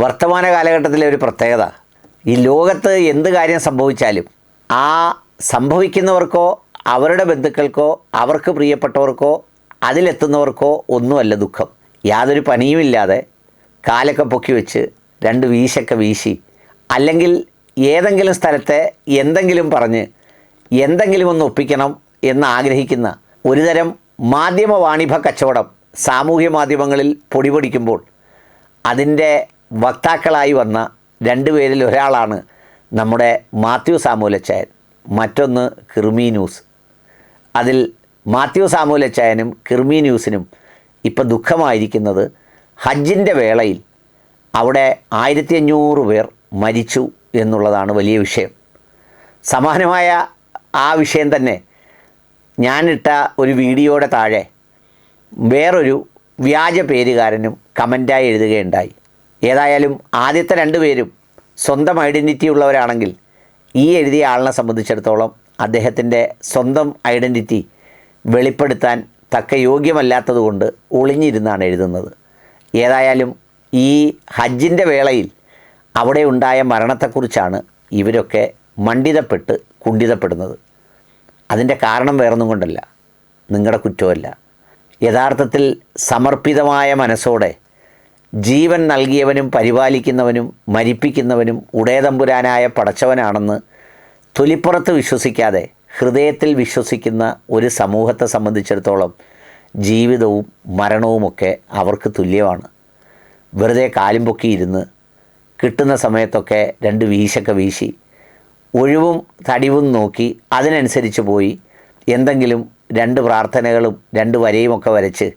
വർത്തമാന കാലഘട്ടത്തിലെ ഒരു പ്രത്യേകത. ഈ ലോകത്ത് എന്ത് കാര്യം സംഭവിച്ചാലും ആ സംഭവിക്കുന്നവർക്കോ അവരുടെ ബന്ധുക്കൾക്കോ അവർക്ക് പ്രിയപ്പെട്ടവർക്കോ അതിലെത്തുന്നവർക്കോ ഒന്നുമല്ല ദുഃഖം. യാതൊരു പണിയുമില്ലാതെ കാലൊക്കെ പൊക്കി വെച്ച് രണ്ട് വീശൊക്കെ വീശി അല്ലെങ്കിൽ ഏതെങ്കിലും സ്ഥലത്തെ എന്തെങ്കിലും പറഞ്ഞ് എന്തെങ്കിലും ഒന്ന് ഒപ്പിക്കണം എന്ന് ആഗ്രഹിക്കുന്ന ഒരുതരം മാധ്യമ വാണിഭ കച്ചവടം സാമൂഹ്യ മാധ്യമങ്ങളിൽ പൊടിപൊടിക്കുമ്പോൾ അതിന്റെ വക്താക്കളായി വന്ന രണ്ടുപേരിൽ ഒരാളാണ് നമ്മുടെ മാത്യു സാമൂലച്ചായൻ. മറ്റൊന്ന് കിർമി ന്യൂസ്. അതിൽ മാത്യു സാമൂലച്ചായനും കിർമി ന്യൂസിനും ഇപ്പം ദുഃഖമായിരിക്കുന്നത് ഹജ്ജിന്റെ വേളയിൽ അവിടെ ആയിരത്തി അഞ്ഞൂറ് പേർ മരിച്ചു എന്നുള്ളതാണ് വലിയ വിഷയം. സമാനമായ ആ വിഷയം തന്നെ ഞാനിട്ട ഒരു വീഡിയോയുടെ താഴെ വേറൊരു വ്യാജ പേരുകാരനും കമന്റായി എഴുതുകയുണ്ടായി. ഏതായാലും ആദ്യത്തെ രണ്ട് പേരും സ്വന്തം ഐഡന്റിറ്റി ഉള്ളവരാണെങ്കിൽ ഈ എഴുതിയ ആളിനെ സംബന്ധിച്ചിടത്തോളം അദ്ദേഹത്തിന്റെ സ്വന്തം ഐഡന്റിറ്റി വെളിപ്പെടുത്താൻ തക്ക യോഗ്യമല്ലാത്തതുകൊണ്ട് ഒളിഞ്ഞിരുന്നാണ് എഴുതുന്നത്. ഏതായാലും ഈ ഹജ്ജിന്റെ വേളയിൽ അവിടെ ഉണ്ടായ മരണത്തെക്കുറിച്ചാണ് ഇവരൊക്കെ മണ്ഡിതപ്പെട്ട് കുണ്ഠിതപ്പെടുന്നത്. അതിന്റെ കാരണം വേറൊന്നും കൊണ്ടല്ല. നിങ്ങളുടെ കുറ്റമല്ല. യഥാർത്ഥത്തിൽ സമർപ്പിതമായ മനസ്സോടെ ജീവൻ നൽകിയവനും പരിപാലിക്കുന്നവനും മരിപ്പിക്കുന്നവനും ഉടയതമ്പുരാനായ പടച്ചവനാണെന്ന് തൊലിപ്പുറത്ത് വിശ്വസിക്കാതെ ഹൃദയത്തിൽ വിശ്വസിക്കുന്ന ഒരു സമൂഹത്തെ സംബന്ധിച്ചിടത്തോളം ജീവിതവും മരണവുമൊക്കെ അവർക്ക് തുല്യമാണ്. വെറുതെ കാലും പൊക്കിയിരുന്ന് കിട്ടുന്ന സമയത്തൊക്കെ രണ്ട് വീശൊക്കെ വീശി ഒഴിവും തടിവും നോക്കി അതിനനുസരിച്ച് പോയി എന്തെങ്കിലും രണ്ട് പ്രാർത്ഥനകളും രണ്ട് വരയുമൊക്കെ വരച്ച്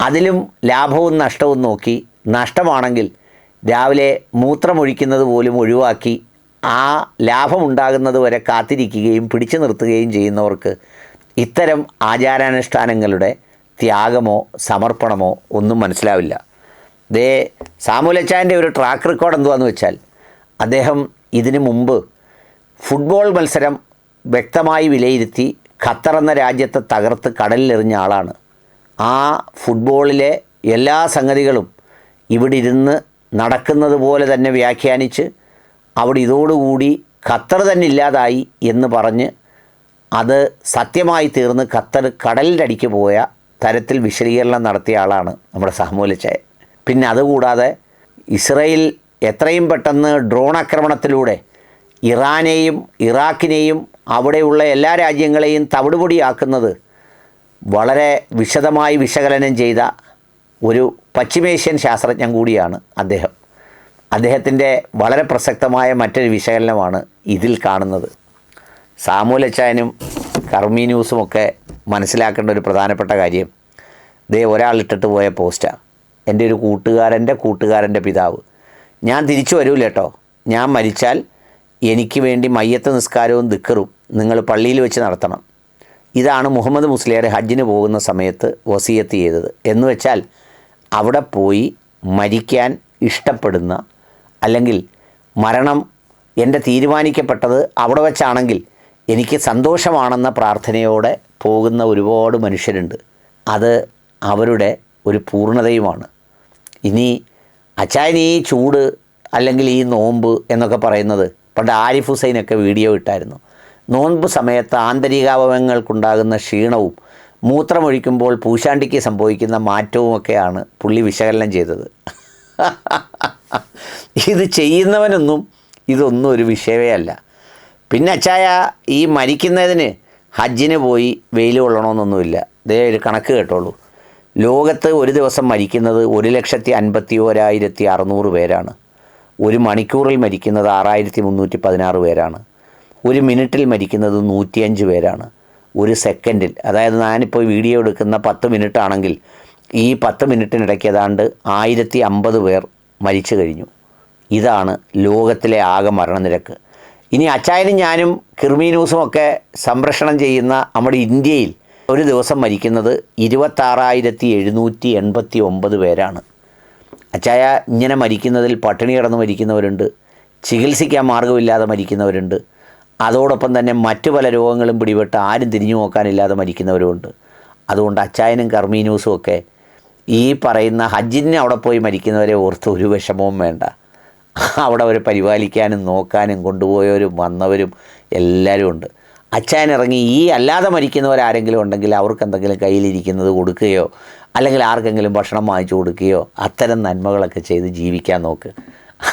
അതിലും ലാഭവും നഷ്ടവും നോക്കി നഷ്ടമാണെങ്കിൽ രാവിലെ മൂത്രമൊഴിക്കുന്നത് പോലും ഒഴിവാക്കി ആ ലാഭമുണ്ടാകുന്നത് വരെ കാത്തിരിക്കുകയും പിടിച്ചു നിർത്തുകയും ചെയ്യുന്നവർക്ക് ഇത്തരം ആചാരാനുഷ്ഠാനങ്ങളുടെ ത്യാഗമോ സമർപ്പണമോ ഒന്നും മനസ്സിലാവില്ല. ദേ സാമൂലച്ചാന്റെ ഒരു ട്രാക്ക് റെക്കോർഡ് എന്തുവാന്ന് വെച്ചാൽ അദ്ദേഹം ഇതിനു മുമ്പ് ഫുട്ബോൾ മത്സരം വ്യക്തമായി വിലയിരുത്തി ഖത്തർ എന്ന രാജ്യത്തെ തകർത്ത് കടലിലെറിഞ്ഞ ആളാണ്. ആ ഫുട്ബോളിലെ എല്ലാ സംഗതികളും ഇവിടെ ഇരുന്ന് നടക്കുന്നത് പോലെ തന്നെ വ്യാഖ്യാനിച്ച് അവിടെ ഇതോടുകൂടി ഖത്തർ തന്നെ ഇല്ലാതായി എന്ന് പറഞ്ഞ് അത് സത്യമായി തീർന്ന് ഖത്തർ അടിക്ക് പോയ തരത്തിൽ വിശദീകരണം നടത്തിയ ആളാണ് നമ്മുടെ സഹമൂലച്ചായ പിന്നെ അതുകൂടാതെ ഇസ്രയേൽ എത്രയും പെട്ടെന്ന് ഡ്രോൺ ആക്രമണത്തിലൂടെ ഇറാനെയും ഇറാഖിനെയും അവിടെയുള്ള എല്ലാ രാജ്യങ്ങളെയും തവിടുപൊടിയാക്കുന്നത് വളരെ വിശദമായി വിശകലനം ചെയ്ത ഒരു പശ്ചിമേഷ്യൻ ശാസ്ത്രജ്ഞൻ കൂടിയാണ് അദ്ദേഹം. അദ്ദേഹത്തിന്റെ വളരെ പ്രസക്തമായ മറ്റൊരു വിശകലനമാണ് ഇതിൽ കാണുന്നത്. സാമൂലച്ചായനും കർമ്മി ന്യൂസുമൊക്കെ മനസ്സിലാക്കേണ്ട ഒരു പ്രധാനപ്പെട്ട കാര്യം ദേ ഒരാളിട്ടിട്ട് പോയ പോസ്റ്റാണ് എന്റെ ഒരു കൂട്ടുകാരന്റെ കൂട്ടുകാരന്റെ പിതാവ്. ഞാൻ തിരിച്ചു വരൂല കേട്ടോ ഞാൻ മരിച്ചാൽ എനിക്ക് വേണ്ടി മയ്യത്ത് നിസ്കാരവും ദിക്കറും നിങ്ങൾ പള്ളിയിൽ വെച്ച് നടത്തണം. ഇതാണ് മുഹമ്മദ് മുസ്ലിയാർ ഹജ്ജിന് പോകുന്ന സമയത്ത് വസീയത്ത് ചെയ്തത്. എന്ന് വെച്ചാൽ അവിടെ പോയി മരിക്കാൻ ഇഷ്ടപ്പെടുന്ന അല്ലെങ്കിൽ മരണം എന്റെ തീരുമാനിക്കപ്പെട്ടത് അവിടെ വെച്ചാണെങ്കിൽ എനിക്ക് സന്തോഷമാണെന്ന പ്രാർത്ഥനയോടെ പോകുന്ന ഒരുപാട് മനുഷ്യരുണ്ട്. അത് അവരുടെ ഒരു പൂർണതയുമാണ്. ഇനി അച്ചായൻ ഈ ചൂട് അല്ലെങ്കിൽ ഈ നോമ്പ് എന്നൊക്കെ പറയുന്നത് പണ്ട് ആരിഫ് ഹുസൈനൊക്കെ വീഡിയോ ഇട്ടായിരുന്നു. നോമ്പ് സമയത്ത് ആന്തരികാവയവങ്ങൾക്കുണ്ടാകുന്ന ക്ഷീണവും മൂത്രമൊഴിക്കുമ്പോൾ പൂശാണ്ടിക്ക് സംഭവിക്കുന്ന മാറ്റവുമൊക്കെയാണ് പുള്ളി വിശകലനം ചെയ്തത്. ഇത് ചെയ്യുന്നവനൊന്നും ഇതൊന്നും ഒരു വിഷയമേ അല്ല. പിന്നെ അച്ചായ ഈ മരിക്കുന്നതിന് ഹജ്ജിന് പോയി വെയിൽ കൊള്ളണമെന്നൊന്നുമില്ല ഇതേ ഒരു കണക്ക് കേട്ടോളൂ. ലോകത്ത് ഒരു ദിവസം മരിക്കുന്നത് ഒരു ലക്ഷത്തി അൻപത്തി ഓരായിരത്തി അറുന്നൂറ് പേരാണ്. ഒരു മണിക്കൂറിൽ മരിക്കുന്നത് ആറായിരത്തി മുന്നൂറ്റി പതിനാറ് പേരാണ്. ഒരു മിനിറ്റിൽ മരിക്കുന്നത് നൂറ്റിയഞ്ച് പേരാണ്. ഒരു സെക്കൻഡിൽ അതായത് ഞാനിപ്പോൾ വീഡിയോ എടുക്കുന്ന പത്ത് മിനിറ്റ് ആണെങ്കിൽ ഈ പത്ത് മിനിറ്റിനിടയ്ക്ക് ഏതാണ്ട് ആയിരത്തി അമ്പത് പേർ മരിച്ചു കഴിഞ്ഞു. ഇതാണ് ലോകത്തിലെ ആകെ മരണനിരക്ക്. ഇനി അച്ചായനും ഞാനും കിർമി ന്യൂസും ഒക്കെ സംപ്രേഷണം ചെയ്യുന്ന നമ്മുടെ ഇന്ത്യയിൽ ഒരു ദിവസം മരിക്കുന്നത് ഇരുപത്താറായിരത്തി എഴുന്നൂറ്റി എൺപത്തി ഒമ്പത് പേരാണ്. അച്ചായ ഇങ്ങനെ മരിക്കുന്നതിൽ പട്ടിണി കിടന്ന് മരിക്കുന്നവരുണ്ട്. ചികിത്സിക്കാൻ മാർഗമില്ലാതെ മരിക്കുന്നവരുണ്ട്. അതോടൊപ്പം തന്നെ മറ്റു പല രോഗങ്ങളും പിടിപെട്ട് ആരും തിരിഞ്ഞു നോക്കാനില്ലാതെ മരിക്കുന്നവരുമുണ്ട്. അതുകൊണ്ട് അച്ചായനും കർമ്മീനൂസും ഒക്കെ ഈ പറയുന്ന ഹജ്ജിനെ അവിടെ പോയി മരിക്കുന്നവരെ ഓർത്ത് ഒരു വിഷമവും വേണ്ട. അവിടെ അവരെ പരിപാലിക്കാനും നോക്കാനും കൊണ്ടുപോയവരും വന്നവരും എല്ലാവരും ഉണ്ട് അച്ചായൻ ഇറങ്ങി ഈ അല്ലാതെ മരിക്കുന്നവരാരെങ്കിലും ഉണ്ടെങ്കിൽ അവർക്ക് എന്തെങ്കിലും കയ്യിലിരിക്കുന്നത് കൊടുക്കുകയോ അല്ലെങ്കിൽ ആർക്കെങ്കിലും ഭക്ഷണം വാങ്ങിച്ചു കൊടുക്കുകയോ അത്തരം നന്മകളൊക്കെ ചെയ്ത് ജീവിക്കാൻ നോക്ക്.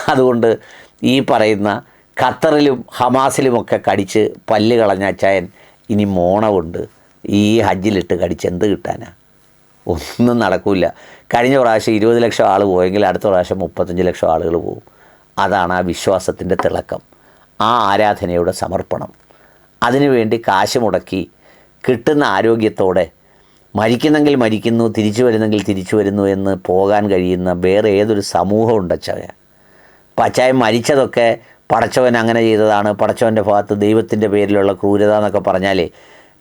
അതുകൊണ്ട് ഈ പറയുന്ന ഖത്തറിലും ഹമാസിലുമൊക്കെ കടിച്ച് പല്ല് കളഞ്ഞ അച്ചായൻ ഇനി മോണമുണ്ട് ഈ ഹജ്ജിലിട്ട് കടിച്ച് എന്ത് കിട്ടാനാ? ഒന്നും നടക്കില്ല കഴിഞ്ഞ പ്രാവശ്യം ഇരുപത് ലക്ഷം ആൾ പോയെങ്കിൽ അടുത്ത പ്രാവശ്യം മുപ്പത്തഞ്ച് ലക്ഷം ആളുകൾ പോകും അതാണ് ആ വിശ്വാസത്തിന്റെ തിളക്കം. ആ ആരാധനയുടെ സമർപ്പണം. അതിനുവേണ്ടി കാശ് മുടക്കി കിട്ടുന്ന ആരോഗ്യത്തോടെ മരിക്കുന്നെങ്കിൽ മരിക്കുന്നു തിരിച്ചു വരുന്നെങ്കിൽ തിരിച്ചു വരുന്നു എന്ന് പോകാൻ കഴിയുന്ന വേറെ ഏതൊരു സമൂഹം അച്ചായ അപ്പം അച്ചായ മരിച്ചതൊക്കെ പടച്ചവൻ അങ്ങനെ ചെയ്തതാണ്. പടച്ചവന്റെ ഭാഗത്ത് ദൈവത്തിന്റെ പേരിലുള്ള ക്രൂരത എന്നൊക്കെ പറഞ്ഞാലേ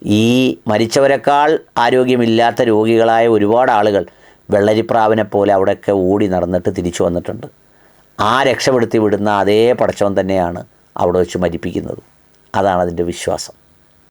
ഈ മരിച്ചവരെക്കാൾ ആരോഗ്യമില്ലാത്ത രോഗികളായ ഒരുപാട് ആളുകൾ വെള്ളരിപ്രാവിനെ പോലെ അവിടെയൊക്കെ ഓടി നടന്നിട്ട് തിരിച്ചു വന്നിട്ടുണ്ട്. ആ രക്ഷപ്പെടുത്തി വിടുന്ന അതേ പടച്ചവൻ തന്നെയാണ് അവിടെ വെച്ച് മരിപ്പിക്കുന്നത്. അതാണ് അതിന്റെ വിശ്വാസം.